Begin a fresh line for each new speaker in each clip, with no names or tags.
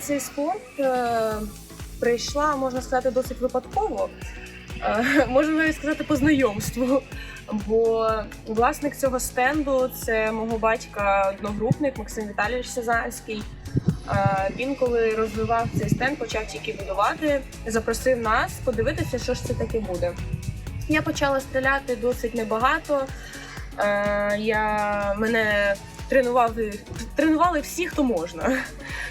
цей спорт е, прийшла, можна сказати, досить випадково. Е, можна навіть сказати по знайомству. Бо власник цього стенду це мого батька одногрупник Максим Віталійович Сазанський. Е, Він, коли розвивав цей стенд, почав тільки будувати, запросив нас подивитися, що ж це таке буде. Я почала стріляти досить небагато. Е, Я мене тренували, тренували всі, хто можна.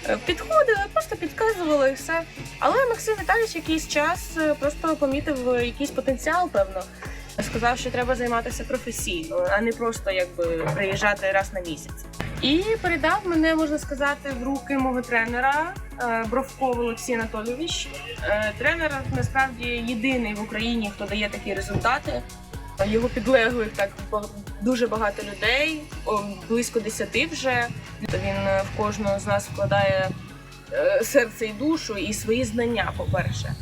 Е, Підходили, просто підказували і все. Але Максим Віталійович якийсь час е, просто помітив е, якийсь потенціал, певно. Сказав, що треба займатися професійно, а не просто якби приїжджати раз на місяць. І передав мене, можна сказати, в руки мого тренера Бровков Олексій Анатолійович. Тренер насправді єдиний в Україні, хто дає такі результати. Його підлеглих так дуже багато людей, близько десяти вже. Він е, в кожного з нас вкладає е, серце і душу і свої знання, по-перше.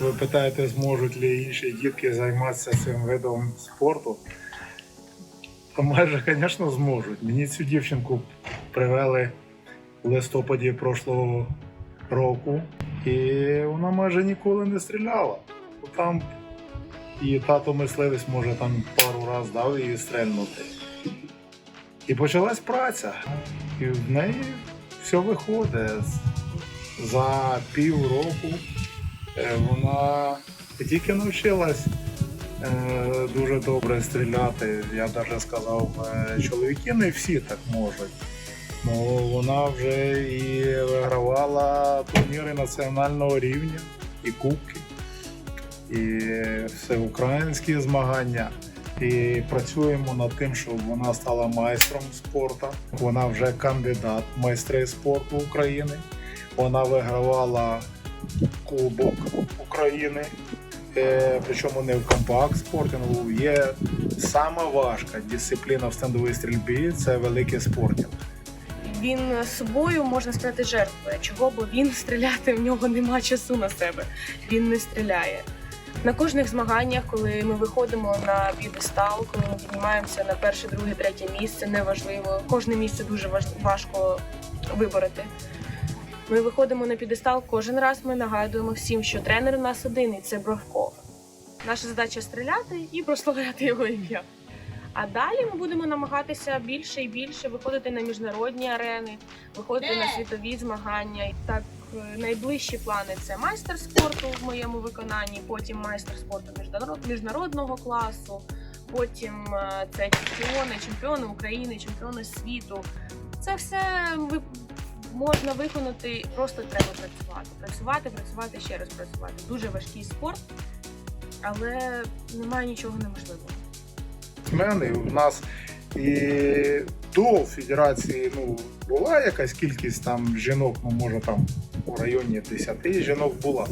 Ви питаєте, зможуть ли інші дітки займатися цим видом спорту? То майже, звісно, зможуть. Мені цю дівчинку привели в листопаді прошлого року, і вона майже ніколи не стріляла. Там її тато мисливець, може, там пару разів дав її стрельнути. І почалась праця. І в неї все виходить. За півроку Е, Вона тільки навчилась е, дуже добре стріляти. Я навіть сказав, е, чоловіки не всі так можуть. Ну, вона вже і вигравала турніри національного рівня, і кубки, і всеукраїнські змагання. І працюємо над тим, щоб вона стала майстром спорту. Вона вже кандидат майстри спорту України. Вона вигравала Кубок України. Е, причому не в компакт спортингу. Є сама важка дисципліна в стендовій стрільбі це великий спортинг.
Він собою можна сказати жертвує. Чого? Бо він стріляти в нього нема часу на себе. Він не стріляє. На кожних змаганнях, коли ми виходимо на п'єдестал, коли ми піднімаємося на перше, друге, третє місце, неважливо. Кожне місце дуже важ- важко вибороти. Ми виходимо на п'єдестал, кожен раз ми нагадуємо всім, що тренер у нас один і це Бровков. Наша задача стріляти і прославляти його ім'я. А далі ми будемо намагатися більше і більше виходити на міжнародні арени, виходити на світові змагання. І Так, найближчі плани це майстер спорту в моєму виконанні, потім майстер спорту міжнарод- міжнародного класу, потім е, це чемпіони, чемпіони України, чемпіони світу. Це все можна виконати, просто треба працювати. Працювати, працювати, ще раз працювати. Дуже важкий спорт, але немає нічого неможливого.
Спортсмени у нас і до федерації ну, була якась кількість там жінок, ну може там у районі 10 жінок була.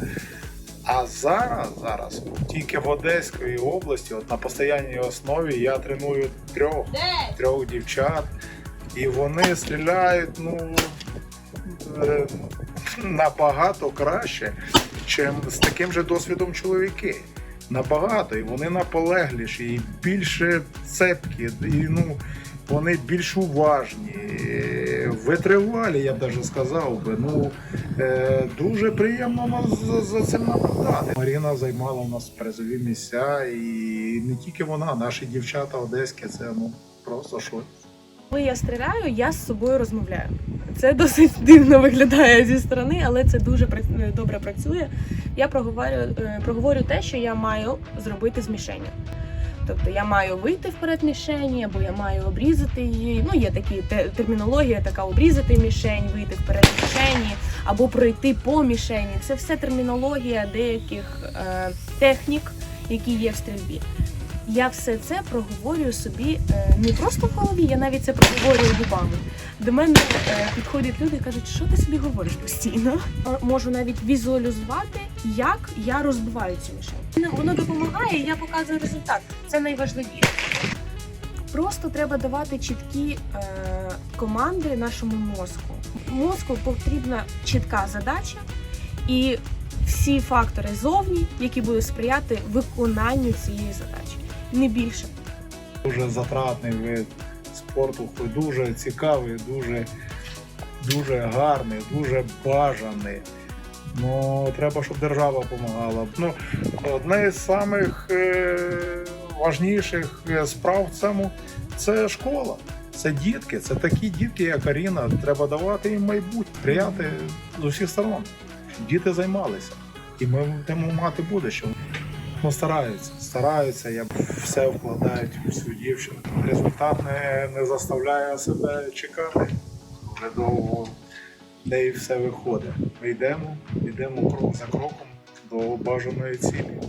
А зараз, зараз тільки в Одеській області, от на постійній основі я треную трьох, трьох дівчат, і вони стріляють ну, е, набагато краще, ніж з таким же досвідом чоловіки. Набагато, і вони наполегліші, і більше цепкі, і ну, вони більш уважні, витривалі, я б навіть сказав би. Ну, е, дуже приємно нас за, за цим наблюдати. Маріна займала у нас призові місця, і не тільки вона, наші дівчата одеські, це ну просто щось.
Коли я стріляю, я з собою розмовляю. Це досить дивно виглядає зі сторони, але це дуже пра- добре працює. Я проговорю, е, проговорю те, що я маю зробити з мішенью. Тобто я маю вийти вперед мішені, або я маю обрізати її. Ну, є такі термінологія, така обрізати мішень, вийти вперед мішені, або пройти по мішені. Це все термінологія деяких е, технік, які є в стрільбі. Я все це проговорюю собі е, не просто в голові, я навіть це проговорюю губами. До мене е, підходять люди і кажуть, що ти собі говориш постійно. Е, Можу навіть візуалізувати, як я розбиваю цю мішень. Воно допомагає, і я показую результат. Це найважливіше. Просто треба давати чіткі е, команди нашому мозку. Мозку потрібна чітка задача і всі фактори зовні, які будуть сприяти виконанню цієї задачі, не більше.
Дуже затратний вид спорту, дуже цікавий, дуже дуже гарний, дуже бажаний. Ну, треба, щоб держава допомагала. Ну, одне з самих е, важніших е, справ цьому це школа. Це дітки, це такі дітки, як Аріна. Треба давати їм майбутнє, сприяти з усіх сторон, діти займалися. І ми будемо мати будущее. Ну, стараються, стараються, я все вкладають всю дівчину. Результат не, не заставляє себе чекати. Вже довго в неї все виходить. Ми йдемо, йдемо крок за кроком до бажаної цілі.